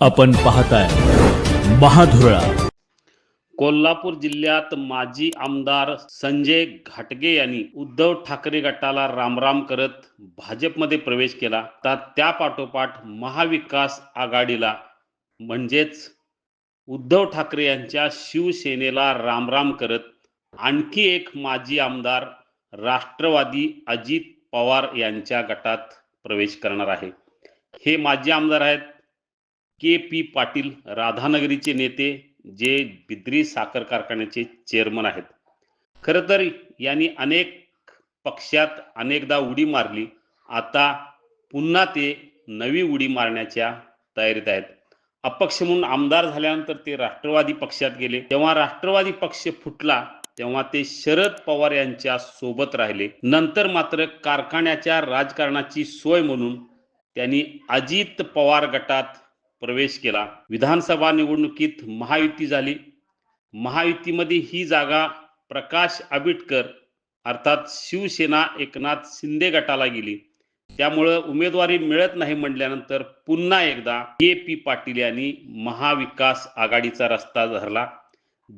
आपण पाहताय महाधुरळा. कोल्हापूर जिल्ह्यात माजी आमदार संजय घाटगे यांनी उद्धव ठाकरे गटाला रामराम करत भाजपमध्ये प्रवेश केला. तर त्या पाठोपाठ महाविकास आघाडीला म्हणजेच उद्धव ठाकरे यांच्या शिवसेनेला रामराम करत आणखी एक माजी आमदार राष्ट्रवादी अजित पवार यांच्या गटात प्रवेश करणार आहे. हे माजी आमदार आहेत के पी पाटील राधानगरीचे नेते जे बिद्री साखर कारखान्याचे चेअरमन आहेत. खरं तर यांनी अनेक पक्षात अनेकदा उडी मारली. आता पुन्हा ते नवी उडी मारण्याच्या तयारीत आहेत. अपक्ष म्हणून आमदार झाल्यानंतर ते राष्ट्रवादी पक्षात गेले. तेव्हा राष्ट्रवादी पक्ष फुटला तेव्हा ते शरद पवार यांच्या सोबत राहिले. नंतर मात्र कारखान्याच्या राजकारणाची सोय म्हणून त्यांनी अजित पवार गटात प्रवेश केला. विधानसभा निवडणुकीत महायुती झाली. महायुतीमध्ये ही जागा प्रकाश आबिटकर अर्थात शिवसेना एकनाथ शिंदे गटाला गेली. त्यामुळं उमेदवारी मिळत नाही म्हटल्यानंतर पुन्हा एकदा के पी पाटील यांनी महाविकास आघाडीचा रस्ता धरला.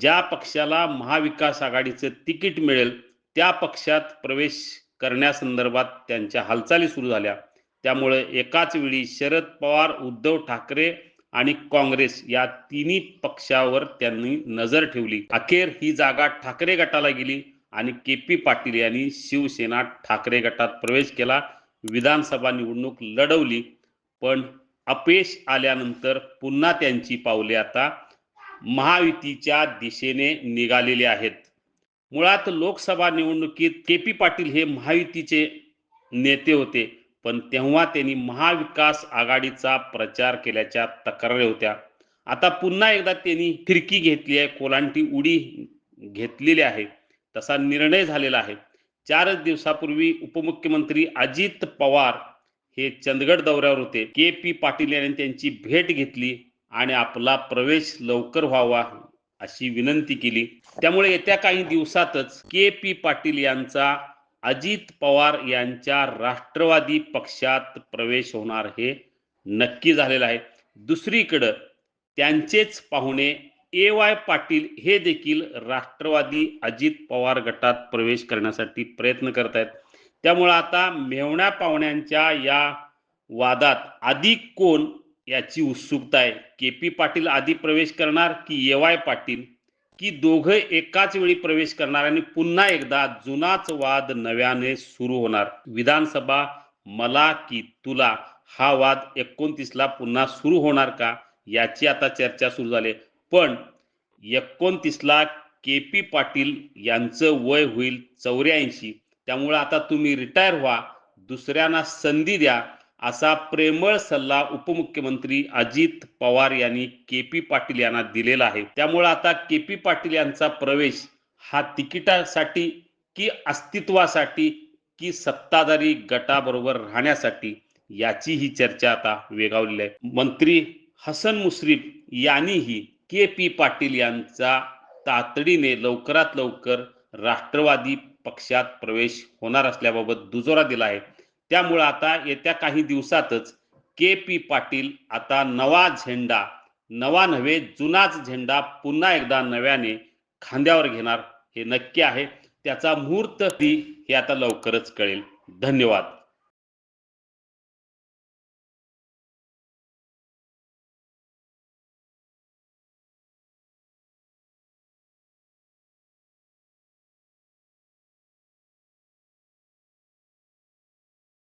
ज्या पक्षाला महाविकास आघाडीचं तिकीट मिळेल त्या पक्षात प्रवेश करण्यासंदर्भात त्यांच्या हालचाली सुरू झाल्या. त्यामुळे एकाच वेळी शरद पवार उद्धव ठाकरे आणि काँग्रेस या तिन्ही पक्षावर त्यांनी नजर ठेवली. अखेर ही जागा ठाकरे गटाला गेली आणि के पी पाटील यांनी शिवसेना ठाकरे गटात प्रवेश केला. विधानसभा निवडणूक लढवली पण अपयश आल्यानंतर पुन्हा त्यांची पावले आता महायुतीच्या दिशेने निघालेली आहेत. मुळात लोकसभा निवडणुकीत के पी पाटील हे महायुतीचे नेते होते. पण तेव्हा त्यांनी महाविकास आघाडीचा प्रचार केल्याच्या तक्रारी होत्या. आता पुन्हा एकदा त्यांनी फिरकी घेतली आहे कोलांटी उडी घेतलेली आहे. तसा निर्णय झालेला आहे. चारच दिवसापूर्वी उपमुख्यमंत्री अजित पवार हे चंदगड दौऱ्यावर होते. के पी पाटील यांनी त्यांची भेट घेतली आणि आपला प्रवेश लवकर व्हावा अशी विनंती केली. त्यामुळे येत्या काही दिवसातच के पी पाटील यांचा अजित पवार यांच्या राष्ट्रवादी पक्षात प्रवेश होणार हे नक्की झालेलं आहे. दुसरीकडं त्यांचेच पाहुणे ए वाय पाटील हे देखील राष्ट्रवादी अजित पवार गटात प्रवेश करण्यासाठी प्रयत्न करत आहेत. त्यामुळं आता मेवण्या पाहुण्यांच्या या वादात अधिक कोण याची उत्सुकता आहे? के पी पाटील आधी प्रवेश करणार की ए वाय पाटील? की दोघं एकाच वेळी प्रवेश करणार आणि पुन्हा एकदा जुनाच वाद नव्याने सुरू होणार. विधानसभा मला की तुला हा वाद एकोणतीसला पुन्हा सुरू होणार का? याची आता चर्चा सुरू झाली. पण एकोणतीसला के पी पाटील यांचं वय होईल चौऱ्याऐंशी. त्यामुळे आता तुम्ही रिटायर व्हा. दुसऱ्यांना संधी द्या. असा प्रेमळ सल्ला उपमुख्यमंत्री अजित पवार यांनी के पी पाटील यांना दिलेला आहे. त्यामुळे आता के पी पाटील यांचा प्रवेश हा तिकिटासाठी की अस्तित्वासाठी की सत्ताधारी गटाबरोबर राहण्यासाठी याची ही चर्चा आता वेगावलेली आहे. मंत्री हसन मुश्रीफ यांनीही के पी पाटील यांचा तातडीने लवकरात लवकर राष्ट्रवादी पक्षात प्रवेश होणार असल्याबाबत दुजोरा दिला आहे. त्यामुळं आता येत्या काही दिवसातच के पी पाटील आता नवा झेंडा नवा नव्हे जुनाच झेंडा पुन्हा एकदा नव्याने खांद्यावर घेणार हे नक्की आहे. त्याचा मुहूर्त ती हे आता लवकरच कळेल. धन्यवाद.